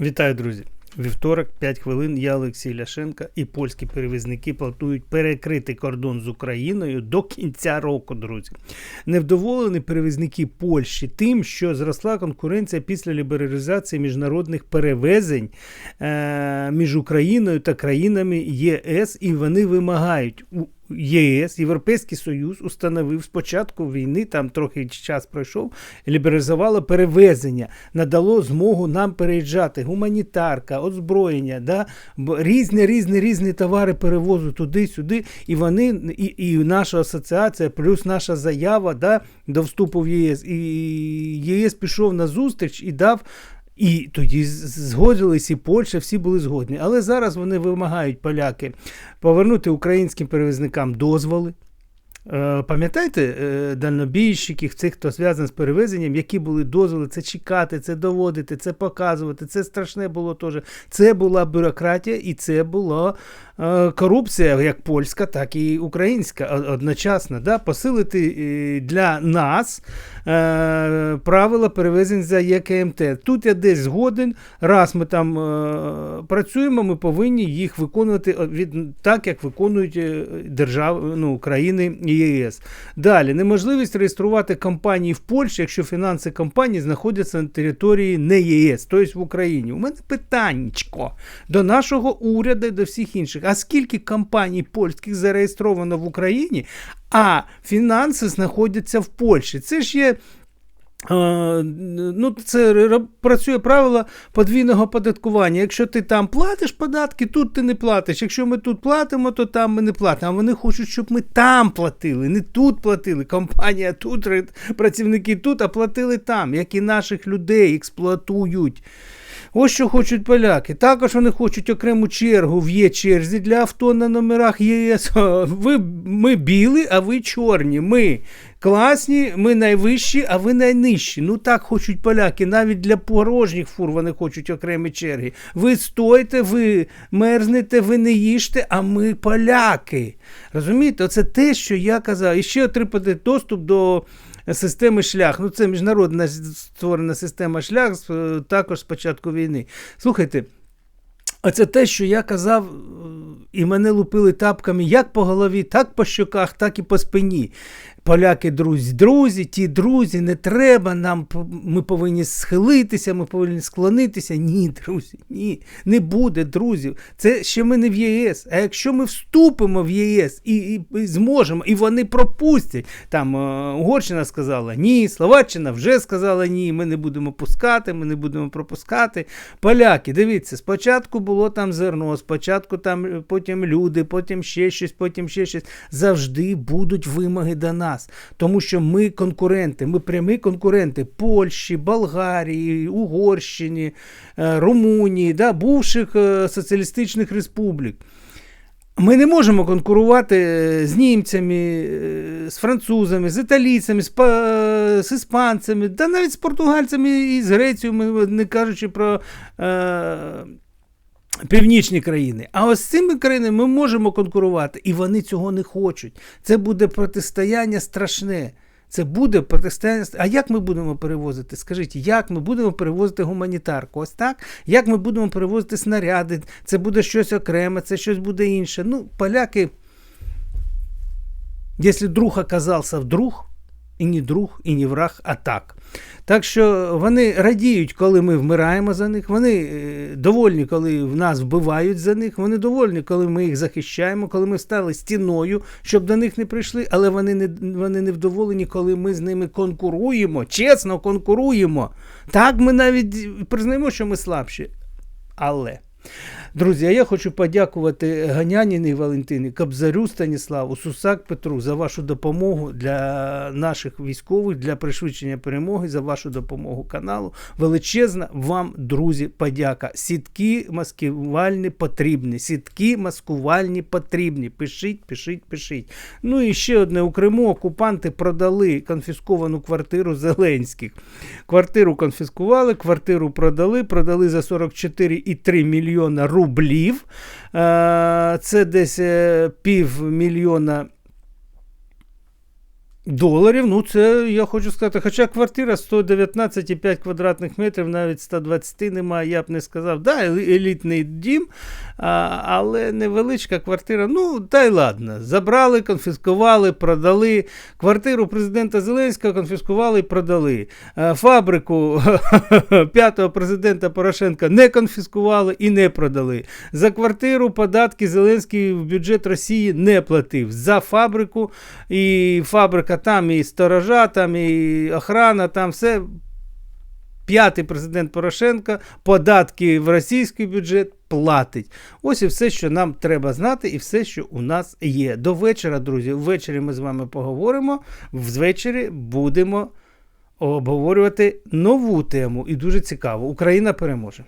Вітаю, друзі! Вівторок, 5 хвилин. Я Олексій Ляшенка і польські перевізники планують перекрити кордон з Україною до кінця року, друзі. Невдоволені перевізники Польщі тим, що зросла конкуренція після лібералізації міжнародних перевезень е- між Україною та країнами ЄС, і вони вимагають ЄС, Європейський Союз установив спочатку війни, там трохи час пройшов, лібералізувало перевезення, надало змогу нам переїжджати, гуманітарка, озброєння, да? різні різні різні товари перевозу туди-сюди. І вони, і, і наша асоціація, плюс наша заява да, до вступу в ЄС. І ЄС пішов на зустріч і дав. І тоді згодились і Польща, всі були згодні. Але зараз вони вимагають поляки повернути українським перевізникам дозволи. Е, пам'ятаєте, е, дальнобійщиків, цих, хто зв'язаний з перевезенням, які були дозволи, це чекати, це доводити, це показувати. Це страшне було теж. Це була бюрократія і це була е, корупція, як польська, так і українська одночасно. Да? Посилити для нас правила перевезень за ЄКМТ. Тут я десь згоден, раз ми там працюємо, ми повинні їх виконувати від так, як виконують держави ну, країни. ЄС. Далі неможливість реєструвати компанії в Польщі, якщо фінанси компанії знаходяться на території не ЄС, тобто в Україні. У мене питаннячко до нашого уряду і до всіх інших. А скільки компаній польських зареєстровано в Україні, а фінанси знаходяться в Польщі? Це ж є Ну, Це працює правило подвійного податкування. Якщо ти там платиш податки, тут ти не платиш. Якщо ми тут платимо, то там ми не платимо. А вони хочуть, щоб ми там платили, не тут платили. Компанія тут, працівники тут, а платили там, як і наших людей експлуатують. Ось що хочуть поляки. Також вони хочуть окрему чергу в є черзі для авто на номерах ЄС. Ви, Ми білі, а ви чорні. Ми класні, ми найвищі, а ви найнижчі. Ну так хочуть поляки. Навіть для порожніх фур вони хочуть окремі черги. Ви стойте, ви мерзнете, ви не їжте, а ми поляки. Розумієте, оце те, що я казав. І ще отримати доступ до системи шлях. Ну, це міжнародна створена система шлях також з початку війни. Слухайте. Оце те, що я казав, і мене лупили тапками як по голові, так по щоках, так і по спині. Поляки, друзі, друзі, ті друзі, не треба нам, ми повинні схилитися, ми повинні склонитися. Ні, друзі, ні, не буде друзів. Це ще ми не в ЄС. А якщо ми вступимо в ЄС і, і, і зможемо, і вони пропустять. Там е, Угорщина сказала ні, Словаччина вже сказала ні, ми не будемо пускати, ми не будемо пропускати. Поляки, дивіться, спочатку було там зерно, спочатку там потім люди, потім ще щось, потім ще щось. Завжди будуть вимоги до нас нас, тому що ми конкуренти, ми прямі конкуренти Польщі, Болгарії, Угорщині, е, Румунії, да, бувших е, соціалістичних республік. Ми не можемо конкурувати е, з німцями, з французами, з італійцями, з, з іспанцями, та навіть з португальцями і з Грецією, не кажучи про північні країни. А ось з цими країнами ми можемо конкурувати, і вони цього не хочуть. Це буде протистояння страшне. Це буде протистояння. А як ми будемо перевозити? Скажіть, як ми будемо перевозити гуманітарку? Ось так? Як ми будемо перевозити снаряди? Це буде щось окреме, це щось буде інше. Ну, поляки, якщо друг оказався вдруг, і не друг, і не враг, а так. Так що вони радіють, коли ми вмираємо за них, вони е, довольні, коли в нас вбивають за них, вони довольні, коли ми їх захищаємо, коли ми стали стіною, щоб до них не прийшли, але вони не вони не вдоволені, коли ми з ними конкуруємо, чесно конкуруємо. Так, ми навіть признаємо, що ми слабші. Але. Друзі, а я хочу подякувати Ганяніни Валентині, Кобзарю Станіславу, Сусак Петру за вашу допомогу для наших військових, для пришвидшення перемоги, за вашу допомогу каналу. Величезна вам, друзі, подяка. Сітки маскувальні потрібні. Сітки маскувальні потрібні. Пишіть, пишіть, пишіть. Ну і ще одне у Криму окупанти продали конфісковану квартиру Зеленських. Квартиру конфіскували, квартиру продали, продали за 44,3 мільйона рублів рублів. Е, це десь е, півмільйона Доларів, ну це я хочу сказати. Хоча квартира 119,5 квадратних метрів, навіть 120 немає, я б не сказав. Да, елітний дім, а, але невеличка квартира. Ну, та й ладно. Забрали, конфіскували, продали. Квартиру президента Зеленського конфіскували і продали. Е, Фабрику п'ятого президента Порошенка не конфіскували і не продали. За квартиру податки Зеленський в бюджет Росії не платив. За фабрику і фабрика там, і сторожа, там, і охрана, там все. П'ятий президент Порошенка податки в російський бюджет платить. Ось і все, що нам треба знати, і все, що у нас є. До вечора, друзі. Ввечері ми з вами поговоримо. Ввечері будемо обговорювати нову тему і дуже цікаво. Україна переможе.